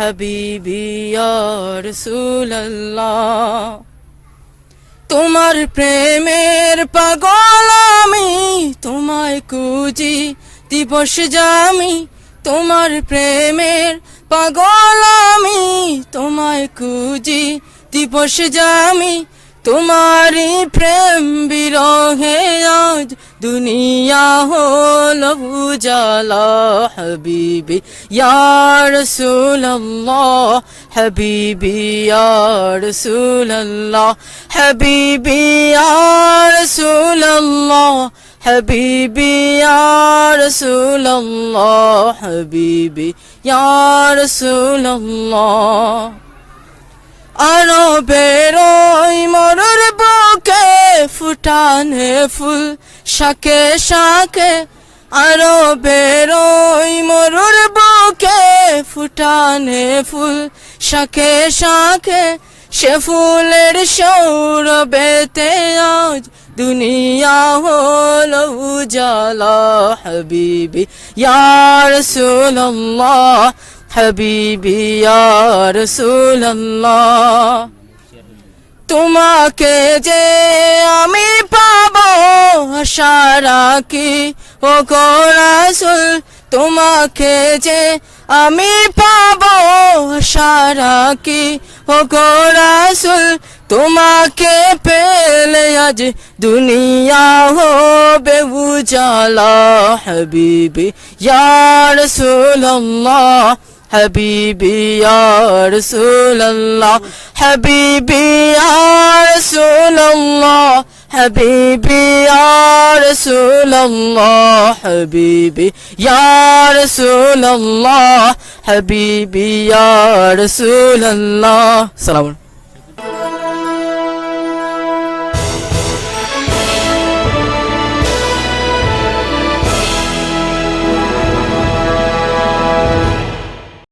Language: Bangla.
হাবিবি রসুল্লাহ তোমার প্রেমের পাগল আমি, তোমায় কুজি দিবস জামি, তোমার প্রেমের পাগল আমি, তোমায় কুজি দিবস জামি তোমারি প্রেম বিরহে আজ দুনিয়া হল বুজালা হবিবি ইয়ার সুল্লাহ হবিবি ইয়ার সুল্লাহ হবিবি ইয়ার সুল্লাহ হবিবি ইয়ার সুল্লাহ হবিবি ইয়ার সুল্লাহ আরও বেরোই মরুর বুকে ফুটানে ফুল, শাকে শাকে। আরও বেরোই মরুর বুকে ফুটানে ফুল, শাকে শাকে। সে ফুলের সৌরবেতে আজ দুনিয়া হল উজালা, হাবিবি। ইয়া রাসূলুল্লাহ হাবিবি, ইয়া রাসূলুল্লাহ, তোমাকে যে আমি পাবো আশা কি? ও গোরাসুল তোমাকে যে আমি পাবো আশা কি? ও গোরাসুল তোমাকে পেলে আজ দুনিয়া হবে উজালা। হাবিবি, ইয়া রাসূলুল্লাহ حبيبي يا رسول الله حبيبي يا رسول الله حبيبي يا رسول الله حبيبي يا رسول الله حبيبي يا رسول الله سلام